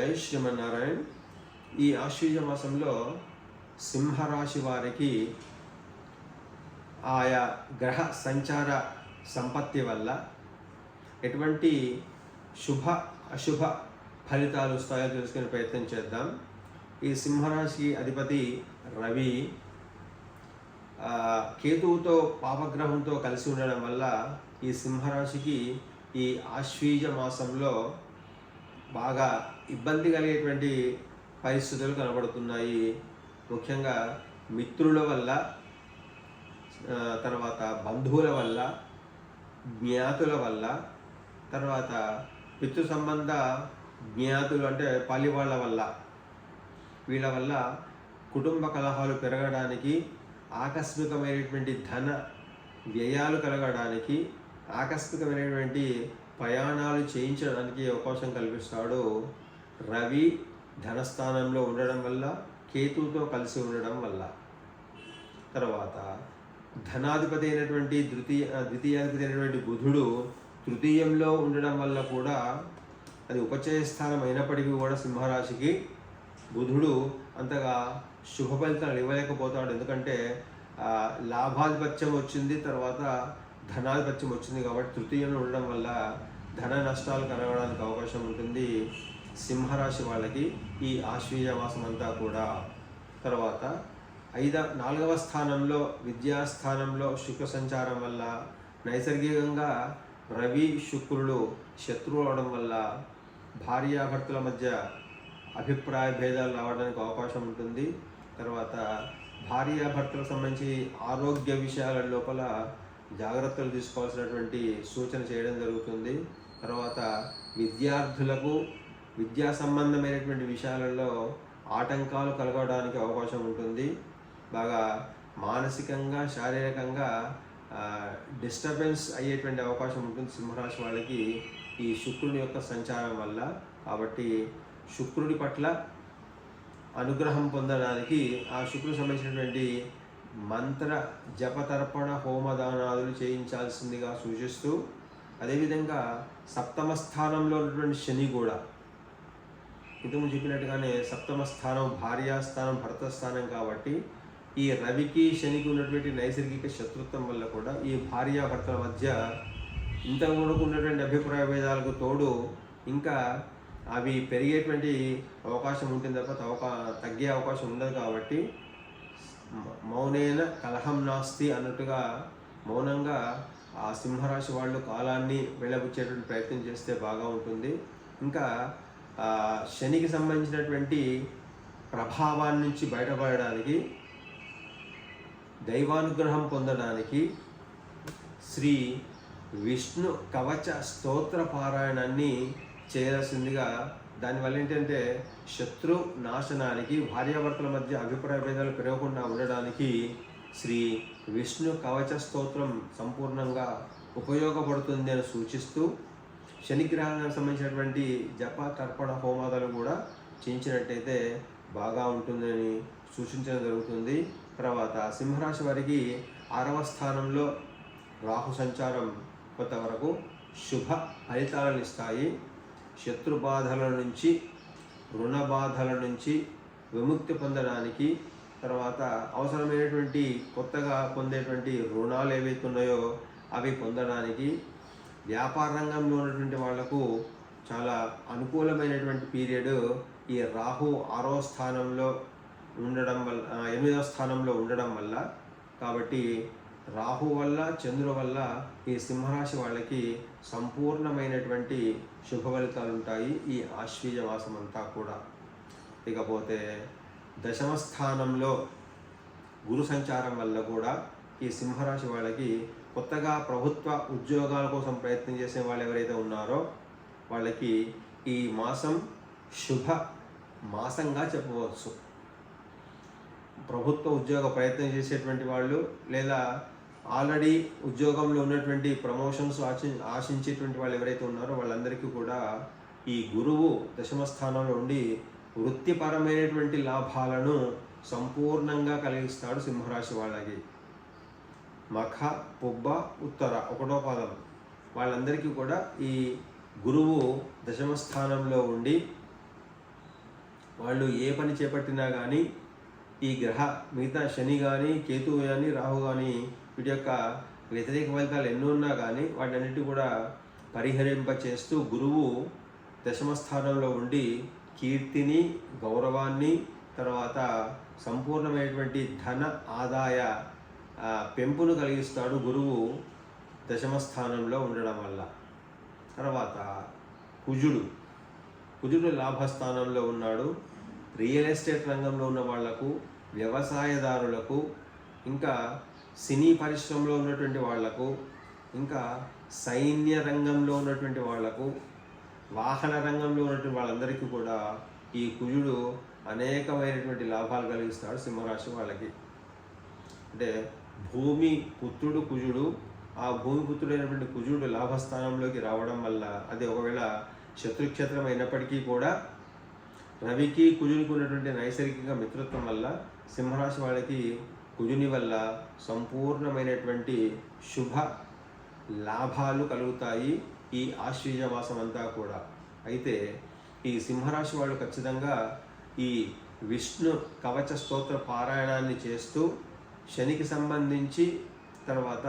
జై శ్రీమన్నారాయణ. ఈ ఆశ్వీజ మాసంలో సింహరాశి వారికి ఆయా గ్రహ సంచార సంపత్తి వల్ల ఎటువంటి శుభ అశుభ ఫలితాలు వస్తాయో తెలుసుకునే ప్రయత్నం చేద్దాం. ఈ సింహరాశి అధిపతి రవి కేతువుతో పాపగ్రహంతో కలిసి ఉండడం వల్ల ఈ సింహరాశికి ఈ ఆశ్వీజ మాసంలో బాగా ఇబ్బంది కలిగేటువంటి పరిస్థితులు కనబడుతున్నాయి. ముఖ్యంగా మిత్రుల వల్ల తర్వాత బంధువుల వల్ల జ్ఞాతుల వల్ల తర్వాత పితృ సంబంధ జ్ఞాతులు అంటే పల్లి వాళ్ళ వల్ల వీళ్ళ వల్ల కుటుంబ కలహాలు పెరగడానికి ఆకస్మికమైనటువంటి ధన వ్యయాలు కలగడానికి ఆకస్మికమైనటువంటి ప్రయాణాలు చేయించడానికి అవకాశం కల్పిస్తాడు. రవి ధనస్థానంలో ఉండడం వల్ల కేతుతో కలిసి ఉండడం వల్ల. తర్వాత ధనాధిపతి అయినటువంటి ద్వితీయ ద్వితీయాధిపతి అయినటువంటి బుధుడు తృతీయంలో ఉండడం వల్ల కూడా అది ఉపచయ స్థానం అయినప్పటికీ కూడా సింహరాశికి బుధుడు అంతగా శుభ ఫలితాలు ఇవ్వలేకపోతాడు. ఎందుకంటే లాభాధిపత్యం వచ్చింది. తర్వాత ధనాధిపత్యం వచ్చింది కాబట్టి తృతీయంలో ఉండడం వల్ల ధన నష్టాలు కలగడానికి అవకాశం ఉంటుంది. సింహరాశి వాళ్ళకి ఈ ఆశ్వీయ మాసం అంతా కూడా. తర్వాత ఐద నాలుగవ స్థానంలో విద్యాస్థానంలో శుక్ర సంచారం వల్ల నైసర్గికంగా రవి శుక్రుడు శత్రువు అవడం వల్ల భార్యాభర్తల మధ్య అభిప్రాయ భేదాలు రావడానికి అవకాశం ఉంటుంది. తర్వాత భార్యాభర్తలకు సంబంధించి ఆరోగ్య విషయాల లోపల జాగ్రత్తలు తీసుకోవాల్సినటువంటి సూచన చేయడం జరుగుతుంది. తర్వాత విద్యార్థులకు విద్యా సంబంధమైనటువంటి విషయాలలో ఆటంకాలు కలగడానికి అవకాశం ఉంటుంది. బాగా మానసికంగా శారీరకంగా డిస్టర్బెన్స్ అయ్యేటువంటి అవకాశం ఉంటుంది సింహరాశి వాళ్ళకి ఈ శుక్రుని యొక్క సంచారం వల్ల. కాబట్టి శుక్రుడి పట్ల అనుగ్రహం పొందడానికి ఆ శుక్రుడు సంబంధించినటువంటి మంత్ర జపతర్పణ హోమదానాదులు చేయించాల్సిందిగా సూచిస్తూ అదేవిధంగా సప్తమ స్థానంలో ఉన్నటువంటి శని కూడా. ఇంతకు చెప్పినట్టుగానే సప్తమ స్థానం భార్యాస్థానం భర్త స్థానం కాబట్టి ఈ రవికి శనికి ఉన్నటువంటి నైసర్గిక శత్రుత్వం వల్ల కూడా ఈ భార్యాభర్తల మధ్య ఇంతకుముందుకు ఉన్నటువంటి అభిప్రాయ భేదాలకు తోడు ఇంకా అవి పెరిగేటువంటి అవకాశం ఉంటుంది తప్ప తగ్గే అవకాశం ఉండదు కాబట్టి మౌనేన కలహం నాస్తి అన్నట్టుగా మౌనంగా ఆ సింహరాశి వాళ్ళు కాలాన్ని వెళ్ళబుచ్చేటువంటి ప్రయత్నం చేస్తే బాగా ఉంటుంది. ఇంకా శనికి సంబంధించినటువంటి ప్రభావాన్ని నుంచి బయటపడడానికి దైవానుగ్రహం పొందడానికి శ్రీ విష్ణు కవచ స్తోత్ర పారాయణాన్ని చేయాల్సిందిగా దానివల్ల ఏంటంటే శత్రు నాశనానికి భార్యాభర్తల మధ్య అభిప్రాయ భేదాలు పెరగకుండా ఉండడానికి శ్రీ విష్ణు కవచ స్తోత్రం సంపూర్ణంగా ఉపయోగపడుతుంది అని సూచిస్తూ శనిగ్రహానికి సంబంధించినటువంటి జప తర్పణ హోమాదాలు కూడా చేయించినట్టయితే బాగా ఉంటుందని సూచించడం జరుగుతుంది. తర్వాత సింహరాశి వారికి ఆరవ స్థానంలో రాహు సంచారం కొంతవరకు శుభ ఫలితాలను ఇస్తాయి. శత్రు బాధల నుంచి రుణ బాధల నుంచి విముక్తి పొందడానికి తర్వాత అవసరమైనటువంటి కొత్తగా పొందేటువంటి రుణాలు ఏవైతే ఉన్నాయో అవి పొందడానికి వ్యాపార రంగంలో ఉన్నటువంటి వాళ్ళకు చాలా అనుకూలమైనటువంటి పీరియడ్ ఈ రాహు ఆరో స్థానంలో ఉండడం వల్ల ఎనిమిదవ స్థానంలో ఉండడం వల్ల. కాబట్టి రాహు వల్ల చంద్రుడు వల్ల ఈ సింహరాశి వాళ్ళకి సంపూర్ణమైనటువంటి శుభ ఫలితాలు ఉంటాయి ఈ ఆశ్వీజ మాసం అంతా కూడా. ఇకపోతే దశమ స్థానంలో గురు సంచారం వల్ల కూడా ఈ సింహరాశి వాళ్ళకి కొత్తగా ప్రభుత్వ ఉద్యోగాల కోసం ప్రయత్నం చేసే వాళ్ళు ఎవరైతే ఉన్నారో వాళ్ళకి ఈ మాసం శుభ మాసంగా చెప్పవచ్చు. ప్రభుత్వ ఉద్యోగ ప్రయత్నం చేసేటువంటి వాళ్ళు లేదా ఆల్రెడీ ఉద్యోగంలో ఉన్నటువంటి ప్రమోషన్స్ ఆశి ఆశించేటువంటి వాళ్ళు ఎవరైతే ఉన్నారో వాళ్ళందరికీ కూడా ఈ గురువు దశమ స్థానంలో ఉండి వృత్తిపరమైనటువంటి లాభాలను సంపూర్ణంగా కలిగిస్తాడు సింహరాశి వాళ్ళకి. మఖ పుబ్బ ఉత్తర ఒకటో పదం. వాళ్ళందరికీ కూడా ఈ గురువు దశమ స్థానంలో ఉండి వాళ్ళు ఏ పని చేపట్టినా కానీ ఈ గ్రహ మిగతా శని కానీ కేతు కానీ రాహు కానీ వీటి యొక్క వ్యతిరేక ఫలితాలు ఎన్నో ఉన్నా కానీ వాటన్నిటి కూడా పరిహరింప చేస్తూ గురువు దశమస్థానంలో ఉండి కీర్తిని గౌరవాన్ని తర్వాత సంపూర్ణమైనటువంటి ధన ఆదాయ పెంపును కలిగిస్తాడు గురువు దశమస్థానంలో ఉండడం వల్ల. తర్వాత కుజుడు. కుజుడు లాభస్థానంలో ఉన్నాడు. రియల్ ఎస్టేట్ రంగంలో ఉన్న వాళ్ళకు వ్యవసాయదారులకు ఇంకా సినీ పరిశ్రమలో ఉన్నటువంటి వాళ్ళకు ఇంకా సైన్య రంగంలో ఉన్నటువంటి వాళ్ళకు వాహన రంగంలో ఉన్నటువంటి వాళ్ళందరికీ కూడా ఈ కుజుడు అనేకమైనటువంటి లాభాలు కలిగిస్తాడు సింహరాశి వాళ్ళకి. అంటే భూమి పుత్రుడు కుజుడు ఆ భూమి పుత్రుడైనటువంటి కుజుడు లాభస్థానంలోకి రావడం వల్ల అది ఒకవేళ శత్రుక్షేత్రం అయినప్పటికీ కూడా రవికి కుజునికి ఉన్నటువంటి నైసర్గిక మిత్రత్వం వల్ల సింహరాశి వాళ్ళకి కుజుని వల్ల సంపూర్ణమైనటువంటి శుభ లాభాలు కలుగుతాయి ఈ ఆశ్వీజ మాసం అంతా కూడా. అయితే ఈ సింహరాశి వాళ్ళు ఖచ్చితంగా ఈ విష్ణు కవచ స్తోత్ర పారాయణాన్ని చేస్తూ శనికి సంబంధించి తర్వాత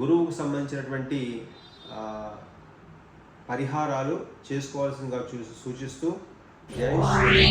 గురువుకు సంబంధించినటువంటి పరిహారాలు చేసుకోవాల్సిందిగా చూ సూచిస్తూ జై శ్రీ